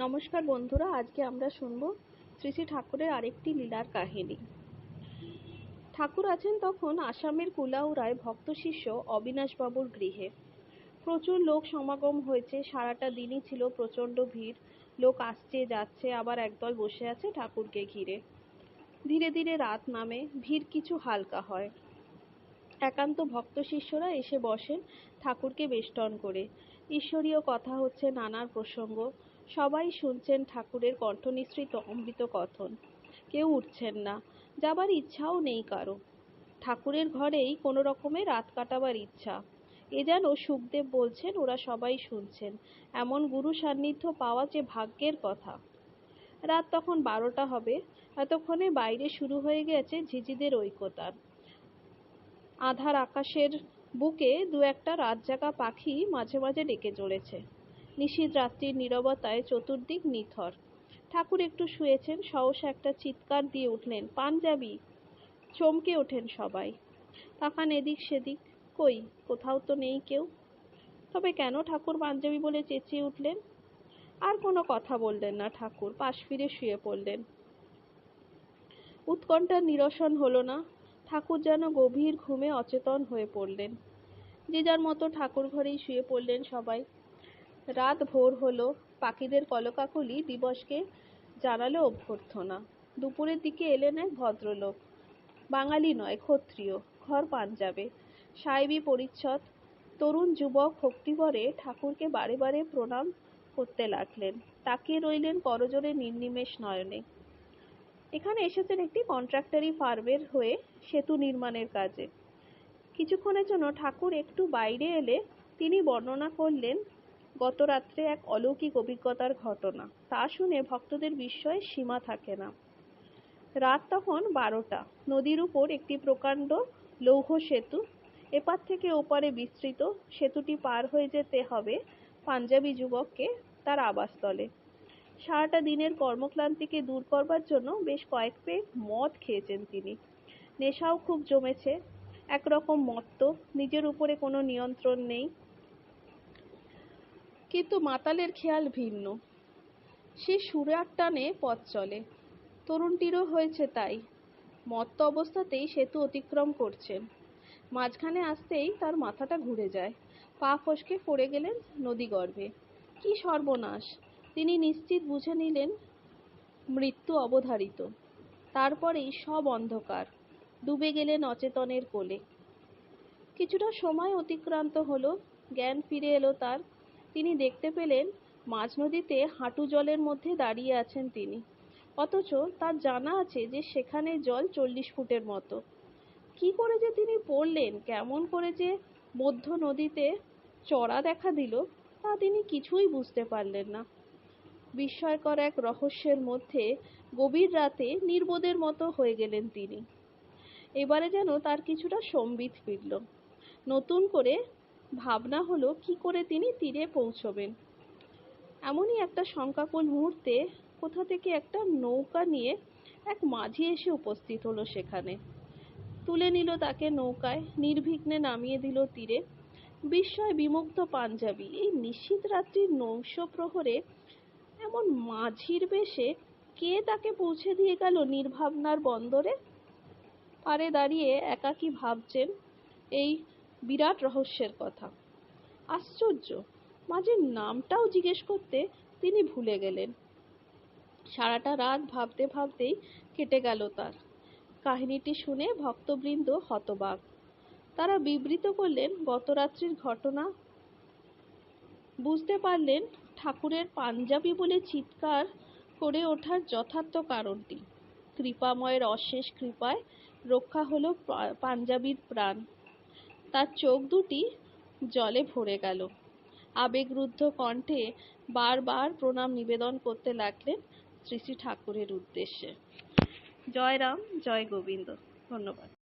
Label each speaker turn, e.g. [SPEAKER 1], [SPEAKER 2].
[SPEAKER 1] নমস্কার বন্ধুরা, আজকে আমরা শুনব শ্রী শ্রী ঠাকুরের আরেকটি লীলার কাহিনী। ঠাকুর আছেন তখন আসামের কুলাউড়ায় ভক্ত শিষ্য অবিনাশবাবুর গৃহে। প্রচুর লোক সমাগম হয়েছে, সারাটা দিনই ছিল প্রচণ্ড ভিড়। লোক আসছে, যাচ্ছে, আবার একদল বসে আছে ঠাকুরকে ঘিরে। ধীরে ধীরে রাত নামে, ভিড় কিছু হালকা হয়। একান্ত ভক্ত শিষ্যরা এসে বসেন ঠাকুরকে বেষ্টন করে। ঈশ্বরীয় কথা হচ্ছে নানার প্রসঙ্গ। সবাই শুনছেন ঠাকুরের কণ্ঠনিঃসৃত অমৃত কথন। কেউ উঠছেন না, যাবার ইচ্ছাও নেই কারও। ঠাকুরের ঘরেই কোনো রকমে রাত কাটাবার ইচ্ছা। এ যেন সুখদেব বলছেন, ওরা সবাই শুনছেন। এমন গুরু সান্নিধ্য পাওয়া যে ভাগ্যের কথা। রাত তখন বারোটা হবে। এতক্ষণে বাইরে শুরু হয়ে গেছে ঝিঝিদের ঐকতান আধার আকাশের বুকে দু একটা রাত জাগা পাখি মাঝে মাঝে ডেকে চলেছে। নিশীথ রাত্রির নীরবতায় চতুর্দিক নিথর। ঠাকুর একটু শুয়েছেন, সহসা একটা চিৎকার দিয়ে উঠলেন, পাঞ্জাবি! চমকে ওঠেন সবাই। তাকান এদিক সেদিক, কই, কোথাও তো নেই কেউ? তবে কেন ঠাকুর পাঞ্জাবি বলে চেঁচিয়ে উঠলেন? আর কোনো কথা বললেন না ঠাকুর, পাশ ফিরে শুয়ে পড়লেন। উৎকণ্ঠার নিরসন হলো না, ঠাকুর যেন গভীর ঘুমে অচেতন হয়ে পড়লেন। যে যার মতো ঠাকুর ঘরেই শুয়ে পড়লেন সবাই। রাত ভোর হলো। পাখিদের কলকাকলি দিবসকে জানালো অভ্যর্থনা। দুপুরের দিকে এলেন এক ভদ্রলোক। বাঙালি নয়, ক্ষত্রিয়। ঘর পাঞ্জাবে। সাহেবি পরিচ্ছদ। তরুণ যুবক ভক্তিভরে ঠাকুরকে বারে বারে প্রণাম করতে লাগলেন। তাকিয়ে রইলেন করজোরে নির্নিমেষ নয়নে। এখানে এসেছেন একটি কন্ট্রাক্টরি ফার্মের হয়ে সেতু নির্মাণের কাজে। কিছুক্ষণের জন্য ঠাকুর একটু বাইরে এলে তিনি বর্ণনা করলেন গত রাত্রে এক অলৌকিক অভিজ্ঞতার ঘটনা। তা শুনে ভক্তদের বিস্ময়ে সীমা থাকে না। রাত তখন বারোটা। নদীর উপর একটি প্রকাণ্ড লৌহ সেতু, এপার থেকে ওপারে বিস্তৃত। সেতুটি পার হয়ে যেতে হবে পাঞ্জাবি যুবককে তার আবাসস্থলে। সারাটা দিনের কর্মক্লান্তিকে দূর করবার জন্য বেশ কয়েক পেগ মদ খেয়েছেন তিনি। নেশাও খুব জমেছে। একরকম মত্ত, নিজের উপরে কোনো নিয়ন্ত্রণ নেই। কিন্তু মাতালের খেয়াল ভিন্ন। সে সুরার টানে পথ চলে। তরুণটিরও হয়েছে তাই। মত্ত অবস্থাতেই সেতু অতিক্রম করছেন মাঝখানে আসতেই তার মাথাটা ঘুরে যায়। পা ফসকে পড়ে গেলেন নদীগর্ভে কি সর্বনাশ! তিনি নিশ্চিত বুঝে নিলেন, মৃত্যু অবধারিত। তারপরেই সব অন্ধকার। ডুবে গেলেন অচেতনের কোলে। কিছুটা সময় অতিক্রান্ত হলো, জ্ঞান ফিরে এলো তার। তিনি দেখতে পেলেন মাঝ নদীতে হাঁটু জলের মধ্যে দাঁড়িয়ে আছেন তিনি। অথচ তার জানা আছে যে সেখানে জল চল্লিশ ফুটের মতো। কি করে যে তিনি পড়লেন, কেমন করে যে মধ্য নদীতে চড়া দেখা দিল, তা তিনি কিছুই বুঝতে পারলেন না। বিস্ময়কর এক রহস্যের মধ্যে গভীর রাতে নির্বোধের মতো হয়ে গেলেন তিনি। এবারে যেন তার কিছুটা সম্বিত ফিরল। নতুন করে ভাবনা হলো কি করে তিনি তীরে পৌঁছবেন। এমনই একটা শঙ্কাকুল মুহূর্তে কোথা থেকে একটা নৌকা নিয়ে এক মাঝি এসে উপস্থিত হলো সেখানে। তুলে নিল তাকে নৌকায়, নির্বিঘ্নে নামিয়ে দিল তীরে। বিস্ময় বিমুগ্ধ পাঞ্জাবি, এই নিশ্চিত রাত্রির নৌশ প্রহরে এমন মাঝির বেশে কে তাকে পৌঁছে দিয়ে গেল নির্ভাবনার বন্দরে? পারে দাঁড়িয়ে একাকী ভাবছেন, এই বিরাট রহস্যের কথা। আশ্চর্য মাঝির নামটাও জিজ্ঞেস করতে তিনি ভুলে গেলেন। সারাটা রাত ভাবতে ভাবতেই কেটে গেল তার। কাহিনীটি শুনে ভক্তবৃন্দ হতবাক। তারা বিবৃত করলেন গত রাত্রির ঘটনা। বুঝতে পারলেন ঠাকুরের পাঞ্জাবি বলে চিৎকার করে ওঠার যথার্থ কারণটি। কৃপাময়ের অশেষ কৃপায় রক্ষা হলো পাঞ্জাবির প্রাণ। তার চোখ দুটি জলে ভরে গেল। আবেগরুদ্ধ কণ্ঠে বারবার প্রণাম নিবেদন করতে লাগলেন শ্রী শ্রী ঠাকুরের উদ্দেশ্যে। জয় রাম, জয় গোবিন্দ। ধন্যবাদ।